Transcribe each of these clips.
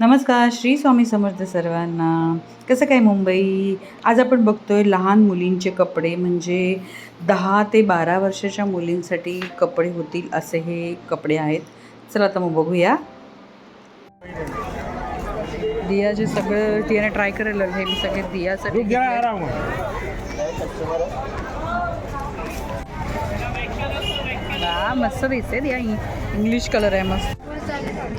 नमस्कार श्री स्वामी समर्थ सर्वांना. कसं काय मुंबई? आज आपण बघतोय लहान मुलींचे कपडे म्हणजे दहा ते बारा वर्षाच्या मुलींसाठी कपडे होतील असे हे कपडे आहेत. चला आता मग बघूया. दियाचे सगळं तियाने ट्राय करायला हे मी सगळे दियासाठी मस्त दिसते दिया. इंग्लिश कलर आहे मस्त.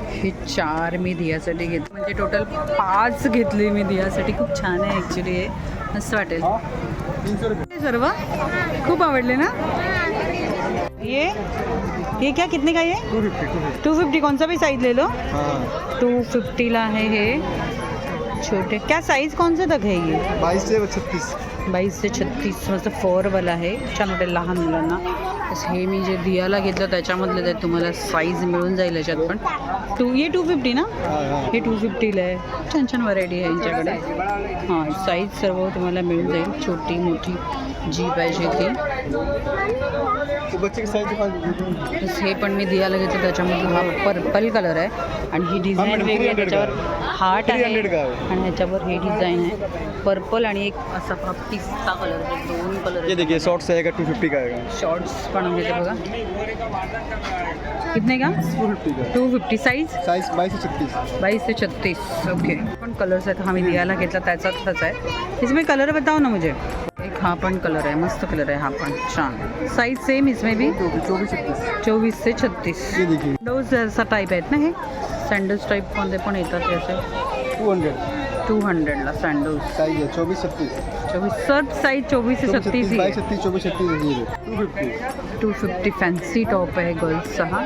हे चार मी दियासाठी घेतले म्हणजे टोटल पाच घेतले मी दियासाठी. खूप छान आहे ॲक्च्युली हे. मस्त वाटेल. सर्व? खूप आवडले ना? ये ये क्या? कितने का ये? टू फिफ्टी कौन सा भी साइज ले लो टू फिफ्टीला आहे हे. छोटे. क्या साईज कौन सा तक है ये? बाईस से छत्तीस. बावीस ते छत्तीस. मस्त फोरवाला आहे छान वाटेल लहान मुलांना. तसं हे मी जे दियाला घेतलं त्याच्यामधलं ते तुम्हाला साईज मिळून जाईल याच्यात पण. टू ये टू फिफ्टी ना? हे टू फिफ्टीला आहे. छान छान व्हरायटी आहे यांच्याकडे. हां साईज सर्व तुम्हाला मिळून जाईल. छोटी मोठी जी पाहिजे ती तो बच्चे की साइज तसं हे पण मी दियाला घेतलं त्याच्यामधलं हा पर्पल कलर आहे. आणि ही डिझाईन हा, वेगळी आहे 300 का त्याच्यावर आहे. हार्ट आहे. 300 का? आहे. आणि ह्याच्यावर हे डिझाईन आहे. पर्पल आणि एक असा पिस्ता कलर आहे दोन कलर ये देखिए शॉर्ट्स आएगा टू फिफ्टी का शॉर्ट्स पण आहे बघा. कितने का? टू फिफ्टी का साईज साइज बाईस से छत्तीस. बाईस ते छत्तीस. ओके पण कलर्स आहेत हा मी दियाला घेतला त्याचाच आहे. इसमें कलर बताओ ना मुझे. हा पण कलर आहे मस्त कलर आहे हा पण छान. साईज सेम इसमें भी चौबीस छत्तीस चोवीस ते छत्तीस. ये देखिए डोज असा टाईप आहेत ना हे? सँडल्स टाईपमध्ये पण येतात असे. टू हंड्रेड टू हंड्रेडला है चौबीस छत्तीस. चोवीस. सर्ट साईज चोवीस ते छत्तीस ही छत्तीस चौबीस छत्तीस टू फिफ्टी फॅन्सी टॉप आहे गर्ल्सचा हा.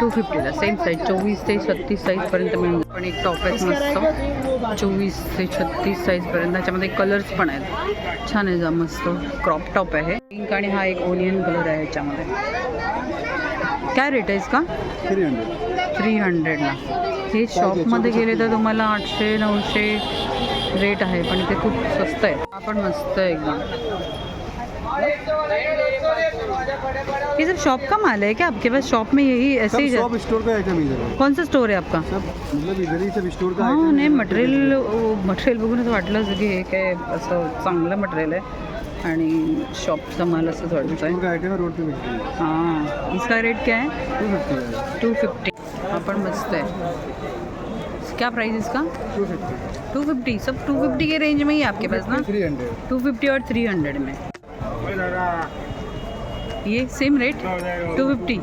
टू फिफ्टीला सेम साईज चोवीस ते छत्तीस साईजपर्यंत मिळून. पण एक टॉप आहे मस्त. चोवीस ते छत्तीस साईजपर्यंत त्याच्यामध्ये कलर्स पण आहेत. छान आहे जा मस्त. क्रॉप टॉप आहे. पिंक आणि हा एक ओनियन कलर आहे याच्यामध्ये. काय रेट आहे इसका थ्री हंड्रेड थ्री हंड्रेडला हे शॉपमध्ये गेले तर तुम्हाला आठशे नऊशे रेट आहे पण इथे खूप स्वस्त आहे. हा पण मस्त आहे एकदम. ये सब शॉप का माल है क्या आपके पास शॉप में यही ऐसे ही सब स्टोर का आइटम जाएगा कौन सा स्टोर है आपका? सब मतलब इधर ही सब स्टोर का हां नाही। मटेरियल मटेरियल बघूनच वाटलं की हे काय असं चांगलं मटेरियल आहे. आणि शॉपचा माल असंच वाटतं स्टोर आहे है रोड इसका रेट क्या है? टू फिफ्टी टू हा पण मस्त है क्या प्राइस इसका? टू फिफ्टी सब टू फिफ्टी के रेंज में ही आपके पास ना? थ्री हंड्रेड टू फिफ्टी और थ्री हंड्रेड में। ये same rate two fifty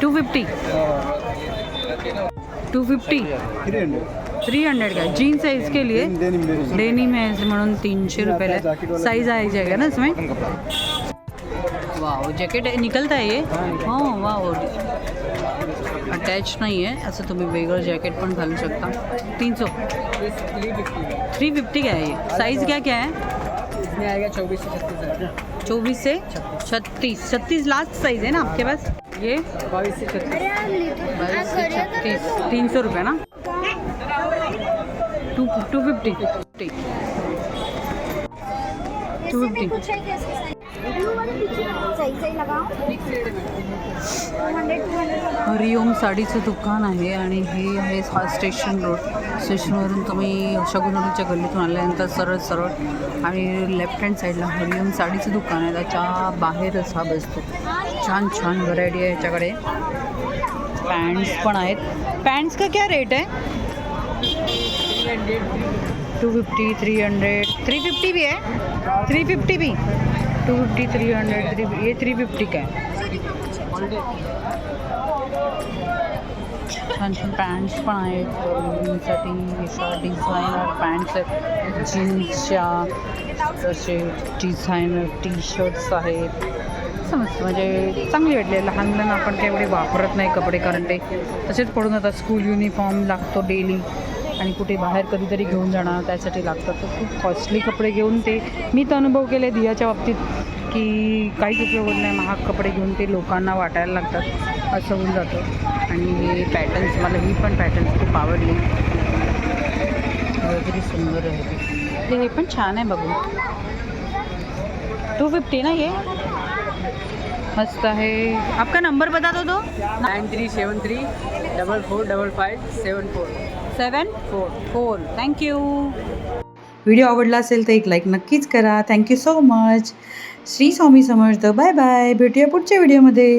two fifty two fifty three hundred का। जीन्स है इसके लिए। डेनिम डेनिम डेनिम है ऐसे म्हणून तीनशे रुपयाला साइज़ आ जाएगा ना इसमें? वाह जॅकेट निकलता है ये? हो वाह अटॅच नाही आहे असं तुम्ही वेगळं जॅकेट पण घालू शकता तीन सौ। थ्री फिफ्टी का है ये? साइज़ क्या क्या है? इसमें चौबीस से छत्तीस चौबीस से छत्तीस। छत्तीस लास्ट साइज़ है ना आपके पास? ये? बाईस से छत्तीस। से छत्तीस। तीन सौ रुपये ना? Two two fifty fifty two fifty Hariom साडीचं दुकान आहे आणि हे आहे हा स्टेशन रोड. स्टेशनवरून तुम्ही शगुनोडीच्या गल्लीतून आल्यानंतर सरळ सरळ आणि लेफ्ट हँड साईडला हरिओम साडीचं दुकान आहे. त्याच्या बाहेरच हा बसतो छान छान व्हरायटी आहे याच्याकडे. पॅन्ट्स पण आहेत. पॅन्ट्स का क्या रेट आहे? Two fifty three hundred three fifty B आहे? Three fifty B. Two fifty three hundred three ये थ्री फिफ्टी का है। छान छान पॅन्ट्स पण आहेत मुलींसाठी डिझायनर पॅन्ट्स आहेत जीन्सच्या तसे डिझायनर टी शर्ट्स आहेत समज म्हणजे चांगली वाटली लहान मुलांना आपण काही एवढे वापरत नाही कपडे कारण ते तसेच पडून आता स्कूल युनिफॉर्म लागतो डेली आणि कुठे बाहेर कधीतरी घेऊन जाणार त्यासाठी लागतात. तर खूप कॉस्टली कपडे घेऊन ते मी तर अनुभव केले दियाच्या बाबतीत की काहीच उपयोग होत नाही. महाग कपडे घेऊन ते लोकांना वाटायला लागतात. असं होऊन जातं. आणि हे पॅटर्न्स मला ही पण पॅटर्न्स खूप आवडली. वगैरे सुंदर आहे ती. हे पण छान आहे बघू टू फिफ्टी ना ये मस्त आहे. आपका नंबर बता दो तो. Nine three seven three double four double five seven four. Seven four four thank you video आवडला असेल तर एक लाईक नक्कीच करा. Thank you so much Shri Swami Samarth. Bye bye भेटूया पुढच्या व्हिडिओमध्ये